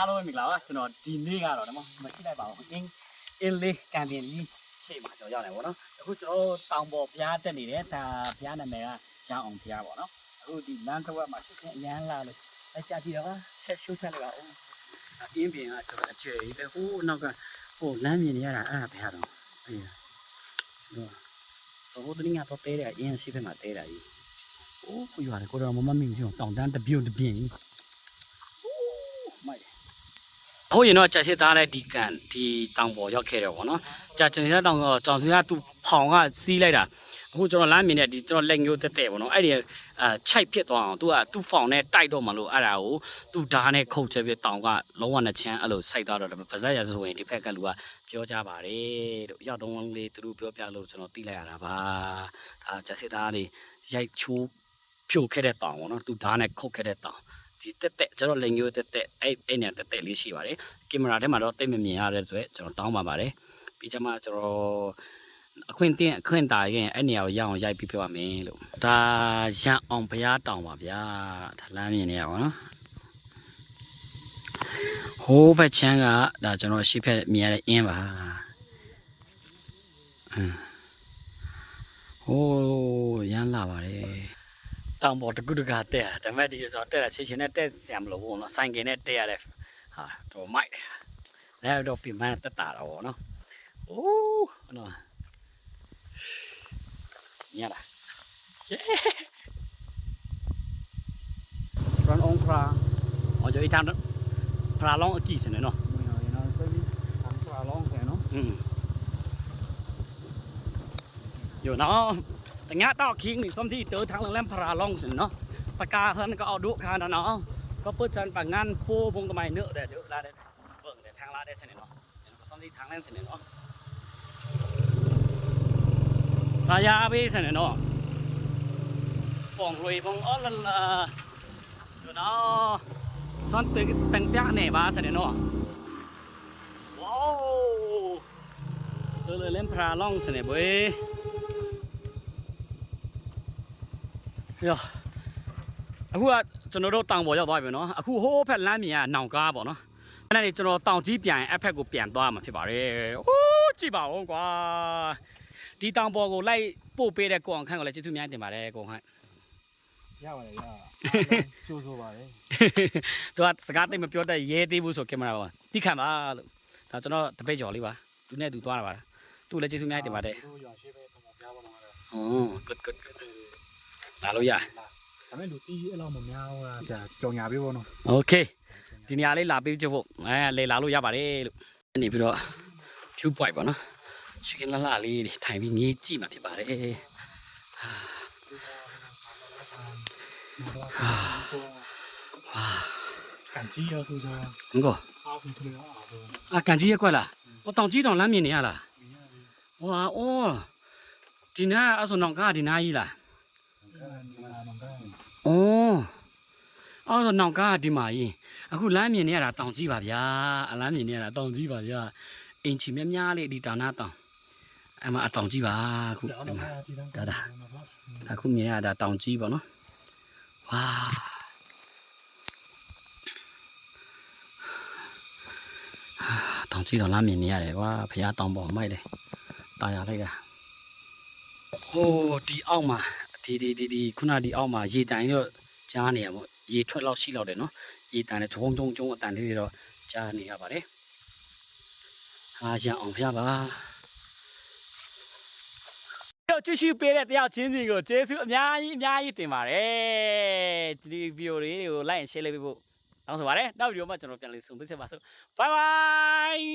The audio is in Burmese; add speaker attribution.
Speaker 1: အားလုံးပဲမင်္ဂလာပါကျွန်တော်ဒီနေ့ကတော့ဒီမှာမရှိလိုက်ပါဘူးအင်းအင်းလေးကန်တင်ကြီးရှေ့မှာကျွန်တော်ရောက်နေပါတော့အခုကျွန်တော်တောင်ပေါ်ဘုရားတက်နေတယ်ဒါဘုရားနာမည်ကရအောင်ဘုရားပေါ့နော်အခုဒီလမ်းတစ်ဝက်မှာရှိခင်အရန်လာလို့အကြကြည့်တော့ဆက်ရှုပ်ဆက်လိုက်ပါဦးအင်းပြင်ကကျွန်တော်အခြေကြီးပဲဟိုးနောက်ကဟိုလမ်းမြင်နေရတာအဲ့ဒါဘုရားတော့အေးတော့ဟိုတနည်းကတော့တဲတယ်အင်းရှိဖက်မှာတဲတာကြီးအိုးကိုရတယ်ကိုတော့မမမင်းကြီးတောင်တန်းတပြုတ်တပြင်းကြီးမိုက် ဟုတ်ရင်တော့ကြာစစ်သားတဲ့ဒီကန်ဒီတောင်ပေါ်ရောက်ခဲ့တယ်ဗောနော်ကြာကျွန်တော်တောင်တော့တောင်စရသူဖောင်ကစီးလိုက်တာအခုကျွန်တော်လမ်းမြင်တဲ့ဒီကျွန်တော်လက်ညှိုးတက်တဲ့ဗောနော်အဲ့ဒီအာခြိုက်ဖြစ်သွားအောင်သူကသူ့ဖောင်နဲ့တိုက်တော့မလို့အဲ့ဒါကိုသူ့ဓာတ်နဲ့ခုတ်ချက်ပြတောင်ကလုံးဝနဲ့ချမ်းအဲ့လိုစိုက်သွားတော့တယ်ပါဇက်ရဆိုရင်ဒီဖက်ကလူကပြောကြပါတယ်လို့ရောက်တော့လေးသူတို့ပြောပြလို့ကျွန်တော်သိလိုက်ရတာပါဒါကြာစစ်သားတွေရိုက်ချိုးဖြိုခဲ့တဲ့တောင်ဗောနော်သူ့ဓာတ်နဲ့ခုတ်ခဲ့တဲ့တောင် ဒီတက်တက်ကျွန်တော်လက်ညိုးတက်တက်အဲ့အဲ့နဲ့တက်တက်လေးရှိပါတယ်ကင်မရာထဲမှာတော့တိတ်မမြင်ရတဲ့အတွက်ကျွန်တော်တောင်းပါပါတယ်ပြီးကြမှာကျွန်တော်အခွင့်တင်းအခွင့်တာရင်အဲ့နေရာကိုရအောင်ရိုက်ပြီးပြောရမယ်လို့ဒါရန်အောင်ဘုရားတောင်ပါဗျာဒါလမ်းမြင်နေရပါတော့ဟိုးဘက်ချမ်းကဒါကျွန်တော်ရှေ့ဖက်မြင်ရတဲ့အင်းပါဟမ်ဟိုးရမ်းလာပါတယ် တောင်ပေါ်တကူတကတက်ရဒါပေမဲ့ဒီဆိုတက်တာချေချင်နဲ့တက်ဆရာမလို့ဘောနော်ဆိုင်ကင်နဲ့တက်ရတဲ့ဟာတော့မိုက်တယ်လည်းတော့ပြင်မတက်တာတော့ဗောနော်အိုးနော်ညလာ run on fra อ๋อจะอีทางพราลองกี่สนเนาะ
Speaker 2: Mình hỏi nó sẽ đi thắng quả long phải nó
Speaker 1: อืมอยู่เนาะ แต่งะตอคิงนี่ส้มที่เจอทางแลมพราลองสินเนาะปากกาเพิ่นก็เอาดุคานะเนาะก็เปิดจันปากงานปูพงตะไมเนื้อแต่เดี๋ยวลาได้เบิ่งแต่ทางลาได้สิเนาะเดี๋ยวก็ส้มที่ทางแหลมสินเนาะสายาไปสิเนาะปองรวยปองอ้อละละอยู่เนาะส้มตึกตังเปียเนี่ยบาสิเนาะว้าว tôi เลยเล่นพราล่องสเนี่ยเว้ย ညအခုကကျွန်တော်တို့တောင်ပေါ်ရောက်သွားပြီနော်အခုဟိုးဖက်လမ်းမြင်ကနောင်ကားပေါ့နော်အဲ့ဒါနေကျွန်တော်တောင်ကြီးပြန်အဖက်ကိုပြန်သွားမှာဖြစ်ပါတယ်ဟိုးကြည့်ပါဦးကွာဒီတောင်ပေါ်ကိုလိုက်ပို့ပေးတဲ့ကိုအောင်ခန့်ကိုလည်းကျေးဇူးများတင်ပါတယ်ကိုအောင်ခန့်
Speaker 2: ရပါတယ်ရကျိုးဆိုပါတယ်
Speaker 1: သူကစကားတိတ်မပြောတတ်ရဲသေးဘူးဆိုကင်မရာပါတိခံပါလို့ဒါကျွန်တော်တပည့်ကျော်လေးပါသူနဲ့သူသွားတာပါသူလည်းကျေးဇူးများတင်ပါတယ်ဟုတ် good good good လာလို့ရ
Speaker 2: ဒါမဲ့လူတီးအဲ့လောက်မများဘူးလားဆရာကြော်ညာပေးပါတော့
Speaker 1: โอเคဒီနေရာလေးလာပေးကြဖို့အဲလေလာလို့ရပါတယ်လို့နေပြီးတော့ view point ပေါ့နော်ရှိကလာလာလေးတွေထိုင်ပြီးငေးကြည့်မှာဖြစ်ပါတယ်
Speaker 2: ကန်ကြီးရဆိုကြ
Speaker 1: ငကော
Speaker 2: အားဆိုထလို့အားဆို
Speaker 1: အာကန်ကြီးရက်ကွက်လားဟောတောင်ကြီးတောင်လမ်းမြင်နေရလား
Speaker 2: မြင်ရတယ်
Speaker 1: ဟွာအော်ဒီနာအဲ့ဆိုနောင်ကားဒီနာကြီးလား
Speaker 2: ဒီမှာတော့ကဲ
Speaker 1: အိုးအော်တော့နောက်ကဒီမှာကြီးအခုလမ်းမြင်နေရတာတောင်ကြီးပါဗျာအလမ်းမြင်နေရတာတောင်ကြီးပါဗျာအင်ချီများများလေးဒီတောင်နာတောင်အမအတောင်ကြီးပါအခု
Speaker 2: ဒါဒါ
Speaker 1: အခုမြင်ရတာတောင်ကြီးပေါ့နော်ဝါတောင်ကြီးတော့လမ်းမြင်နေရတယ်ကွာဖရားတောင်ပေါ်မိုက်တယ်တာယာလိုက်တာဟိုးဒီအောက်မှာ ဒီဒီဒီဒီခုနဒီအောက်မှာရေတိုင်တော့ကြားနေရပေါ့ရေထွက်လောက်ရှိလောက်တယ်နော်ရေတိုင်နဲ့ဂျုံဂျုံဂျုံအတန်လေးတွေတော့ကြားနေရပါတယ်ဟာရအောင်ဖះပါတော့ကြည့်ရှုပေးတဲ့တယောက်ချင်းစီကိုကျေးဇူးအများကြီးအများကြီးတင်ပါတယ်ဒီဗီဒီယိုလေးတွေကို like and share လုပ်ပေးဖို့တောင်းဆိုပါတယ်နောက်ဗီဒီယိုမှာကျွန်တော်ပြန်လည်ဆုံတွေ့ဆက်ပါစို့ bye bye